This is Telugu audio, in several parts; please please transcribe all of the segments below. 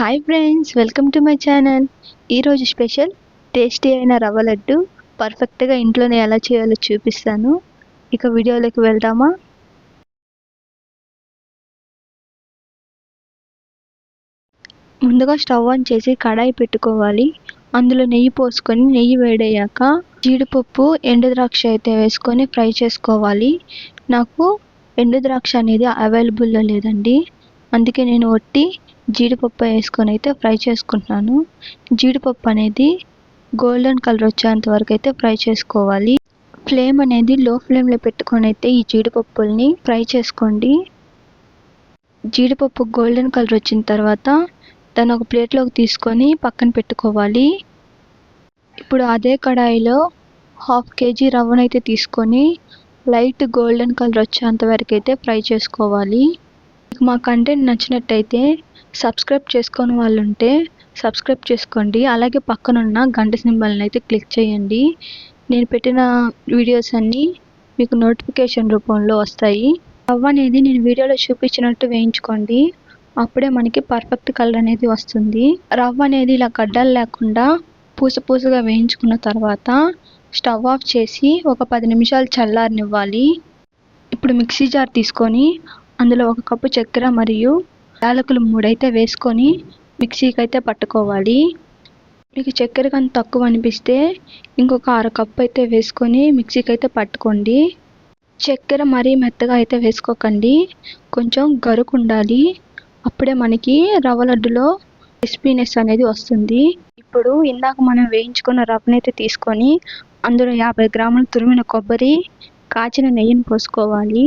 Hi friends welcome to my channel ఈరోజు స్పెషల్ టేస్టీ అయిన రవ్వ లడ్డు పర్ఫెక్ట్గా ఇంట్లోనే ఎలా చేయాలో చూపిస్తాను. ఇక వీడియోలోకి వెళ్దామా? ముందుగా స్టవ్ ఆన్ చేసి కడాయి పెట్టుకోవాలి. అందులో నెయ్యి పోసుకొని నెయ్యి వేడయ్యాక జీడిపప్పు ఎండు ద్రాక్ష అయితే వేసుకొని ఫ్రై చేసుకోవాలి. నాకు ఎండు ద్రాక్ష అనేది అవైలబుల్లో లేదండి. అందుకే నేను ఒట్టి జీడిపప్పు వేసుకొని అయితే ఫ్రై చేసుకుంటున్నాను. జీడిపప్పు అనేది గోల్డెన్ కలర్ వచ్చేంత వరకు అయితే ఫ్రై చేసుకోవాలి. ఫ్లేమ్ అనేది లో ఫ్లేమ్లో పెట్టుకొని అయితే ఈ జీడిపప్పుల్ని ఫ్రై చేసుకోండి. జీడిపప్పు గోల్డెన్ కలర్ వచ్చిన తర్వాత దాన్ని ఒక ప్లేట్లోకి తీసుకొని పక్కన పెట్టుకోవాలి. ఇప్పుడు అదే కడాయిలో హాఫ్ కేజీ రవ్వనైతే తీసుకొని లైట్ గోల్డెన్ కలర్ వచ్చేంత వరకు అయితే ఫ్రై చేసుకోవాలి. మా కంటెంట్ నచ్చినట్టయితే సబ్స్క్రైబ్ చేసుకోని వాళ్ళు ఉంటే సబ్స్క్రైబ్ చేసుకోండి. అలాగే పక్కనున్న గంట సింబల్ని అయితే క్లిక్ చేయండి. నేను పెట్టిన వీడియోస్ అన్నీ మీకు నోటిఫికేషన్ రూపంలో వస్తాయి. రవ్వ అనేది నేను వీడియోలో చూపించినట్టు వేయించుకోండి. అప్పుడే మనకి పర్ఫెక్ట్ కలర్ అనేది వస్తుంది. రవ్వ అనేది ఇలా గడ్డలు లేకుండా పూస పూసగా వేయించుకున్న తర్వాత స్టవ్ ఆఫ్ చేసి ఒక పది నిమిషాలు చల్లారనివ్వాలి. ఇప్పుడు మిక్సీ జార్ తీసుకొని అందులో ఒక కప్పు చక్కెర మరియు యాలకులు మూడైతే వేసుకొని మిక్సీకి అయితే పట్టుకోవాలి. మీకు చక్కెర కానీ తక్కువ అనిపిస్తే ఇంకొక అర కప్పు అయితే వేసుకొని మిక్సీకి అయితే పట్టుకోండి. చక్కెర మరీ మెత్తగా అయితే వేసుకోకండి. కొంచెం గరుకు ఉండాలి. అప్పుడే మనకి రవ్వ లడ్డులో క్రిస్పీనెస్ అనేది వస్తుంది. ఇప్పుడు ఇందాక మనం వేయించుకున్న రవ్వనైతే తీసుకొని అందులో యాభై గ్రాముల తురిమిన కొబ్బరి కాచిన నెయ్యిని పోసుకోవాలి.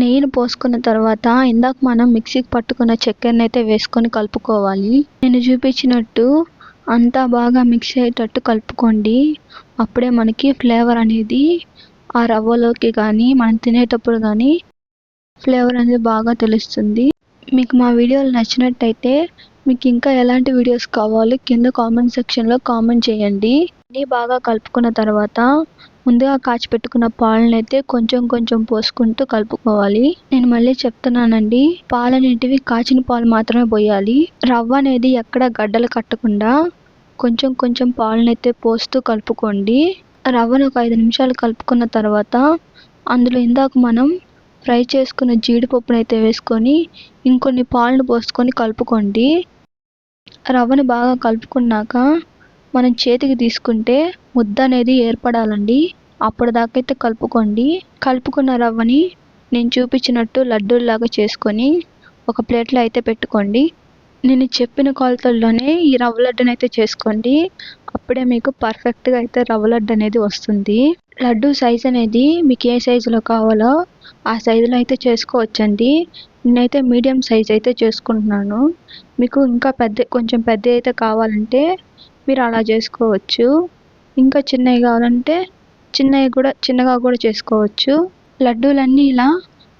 నెయ్యిని పోసుకున్న తర్వాత ఇందాక మనం మిక్సీకి పట్టుకున్న చక్కెరని అయితే వేసుకొని కలుపుకోవాలి. నేను చూపించినట్టు అంతా బాగా మిక్స్ అయ్యేటట్టు కలుపుకోండి. అప్పుడే మనకి ఫ్లేవర్ అనేది ఆ రవ్వలోకి కానీ మనం తినేటప్పుడు కానీ ఫ్లేవర్ అనేది బాగా తెలుస్తుంది. మీకు మా వీడియోలు నచ్చినట్టయితే మీకు ఇంకా ఎలాంటి వీడియోస్ కావాలి కింద కామెంట్ సెక్షన్లో కామెంట్ చేయండి. అన్నీ బాగా కలుపుకున్న తర్వాత ముందుగా కాచి పెట్టుకున్న పాలను అయితే కొంచెం కొంచెం పోసుకుంటూ కలుపుకోవాలి. నేను మళ్ళీ చెప్తున్నానండి పాలు అనేటివి కాచిన పాలు మాత్రమే పోయాలి. రవ్వ అనేది ఎక్కడ గడ్డలు కట్టకుండా కొంచెం కొంచెం పాలనైతే పోస్తూ కలుపుకోండి. రవ్వను ఒక ఐదు నిమిషాలు కలుపుకున్న తర్వాత అందులో ఇందాక మనం ఫ్రై చేసుకున్న జీడిపప్పును అయితే వేసుకొని ఇంకొన్ని పాలను పోసుకొని కలుపుకోండి. రవ్వను బాగా కలుపుకున్నాక మనం చేతికి తీసుకుంటే ముద్ద అనేది ఏర్పడాలండి. అప్పటిదాకైతే కలుపుకోండి. కలుపుకున్న రవ్వని నేను చూపించినట్టు లడ్డూల్లాగా చేసుకొని ఒక ప్లేట్లో అయితే పెట్టుకోండి. నేను చెప్పిన కొలతల్లోనే ఈ రవ్వ లడ్డుని అయితే చేసుకోండి. అప్పుడే మీకు పర్ఫెక్ట్గా అయితే రవ్వ లడ్డు అనేది వస్తుంది. లడ్డు సైజ్ అనేది మీకు ఏ సైజులో కావాలో ఆ సైజులో అయితే చేసుకోవచ్చండి. నేనైతే మీడియం సైజ్ అయితే చేసుకుంటున్నాను. మీకు ఇంకా పెద్ద కొంచెం పెద్ద అయితే కావాలంటే మీరు అలా చేసుకోవచ్చు. ఇంకా చిన్నవి కావాలంటే చిన్నవి కూడా చిన్నగా కూడా చేసుకోవచ్చు. లడ్డూలన్నీ ఇలా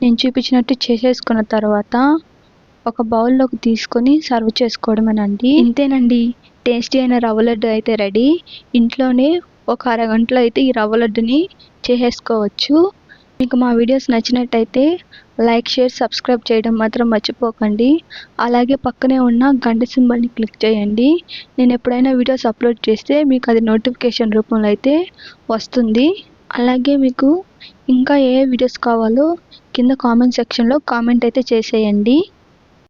నేను చూపించినట్టు చేసేసుకున్న తర్వాత ఒక బౌల్లోకి తీసుకొని సర్వ్ చేసుకోవడమేనండి ఇంతేనండి. టేస్టీ అయిన రవ్వ లడ్డు అయితే రెడీ ఇంట్లోనే ఒక అరగంటలో అయితే ఈ రవ్వ లడ్డుని చేసేసుకోవచ్చు. మీకు మా వీడియోస్ నచ్చినట్టయితే లైక్ షేర్ సబ్స్క్రైబ్ చేయడం మాత్రం మర్చిపోకండి. అలాగే పక్కనే ఉన్న గంట సింబల్ని క్లిక్ చేయండి. నేను ఎప్పుడైనా వీడియోస్ అప్లోడ్ చేస్తే మీకు అది నోటిఫికేషన్ రూపంలో అయితే వస్తుంది. అలాగే మీకు ఇంకా ఏ వీడియోస్ కావాలో కింద కామెంట్ సెక్షన్లో కామెంట్ అయితే చేసేయండి.